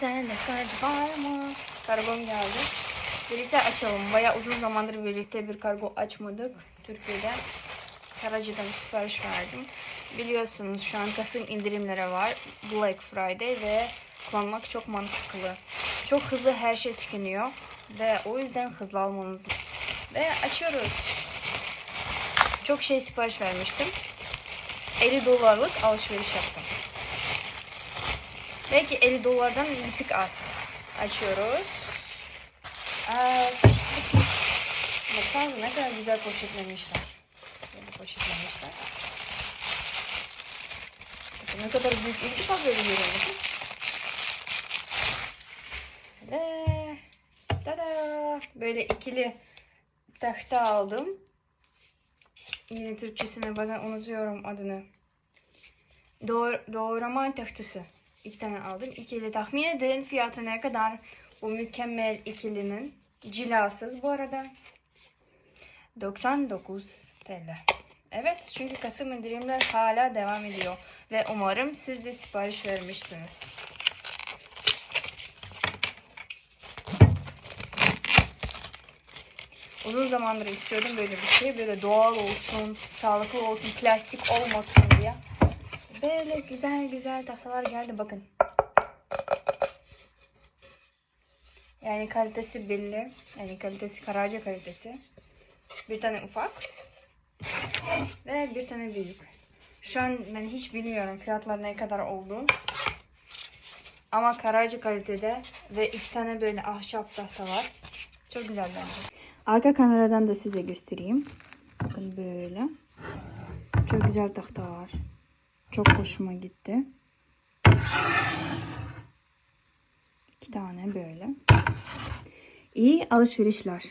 Sende kargo var mı? Kargom geldi. Birlikte açalım. Baya uzun zamandır birlikte bir kargo açmadık. Türkiye'de. Karaca'dan sipariş verdim. Biliyorsunuz şu an Kasım indirimleri var. Black Friday ve kullanmak çok mantıklı. Çok hızlı her şey tükeniyor. Ve o yüzden hızlı almanız. Ve açıyoruz. Çok şey sipariş vermiştim. 50 dolarlık alışveriş yaptım. Belki 50 dolardan bir tık az. Açıyoruz. Baksanıza ne kadar güzel poşetlemişler. Poşetlemişler. Ne kadar büyük böyle görüyorum. Ve tada! Böyle ikili tahta aldım. Yine Türkçesini bazen unutuyorum adını. Doğ doğrama tahtası. İki tane aldım. İkili tahmin edin fiyatı ne kadar? Bu mükemmel ikilinin. Cilasız bu arada. 99 TL. Evet çünkü Kasım indirimler hala devam ediyor. Ve umarım siz de sipariş vermişsiniz. Uzun zamandır istiyordum böyle bir şey. Böyle doğal olsun, sağlıklı olsun, plastik olmasın diye. Böyle güzel güzel tahtalar geldi bakın. Yani kalitesi belli. Yani kalitesi Karaca kalitesi. Bir tane ufak. Ve bir tane büyük. Şu an ben hiç bilmiyorum fiyatlar ne kadar oldu. Ama Karaca kalitede ve iki tane böyle ahşap tahta var. Çok güzel bence. Arka kameradan da size göstereyim. Bakın böyle. Çok güzel tahta var. Çok hoşuma gitti. İki tane böyle. İyi alışverişler.